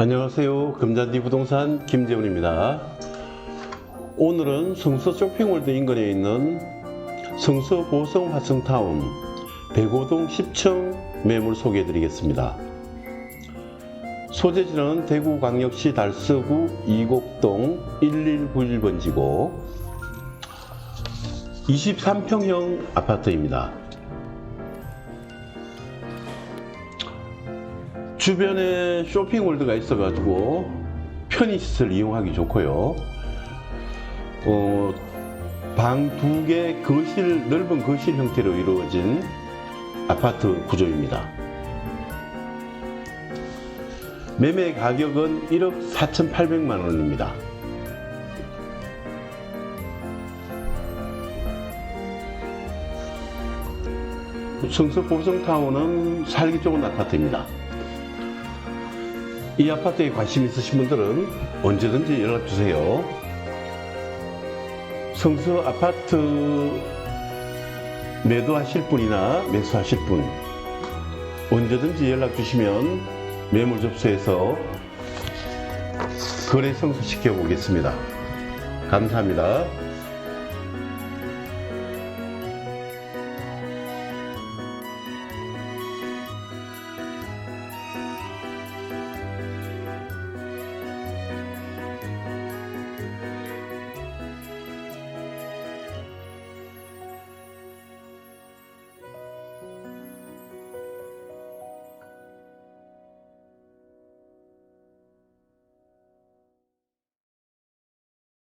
안녕하세요. 금잔디 부동산 김재훈입니다. 오늘은 성서 쇼핑월드 인근에 있는 성서 보성 화성타운 105동 10층 매물 소개해 드리겠습니다. 소재지는 대구광역시 달서구 이곡동 1191번지고 23평형 아파트입니다. 주변에 쇼핑몰드가 있어가지고 편의시설 이용하기 좋고요. 어, 방 두 개 거실 넓은 거실 형태로 이루어진 아파트 구조입니다. 매매 가격은 1억 4,800만 원입니다. 성서 보성타운은 살기 좋은 아파트입니다. 이 아파트에 관심 있으신 분들은 언제든지 연락 주세요. 성서 아파트 매도하실 분이나 매수하실 분 언제든지 연락 주시면 매물 접수해서 거래 성사시켜 보겠습니다. 감사합니다.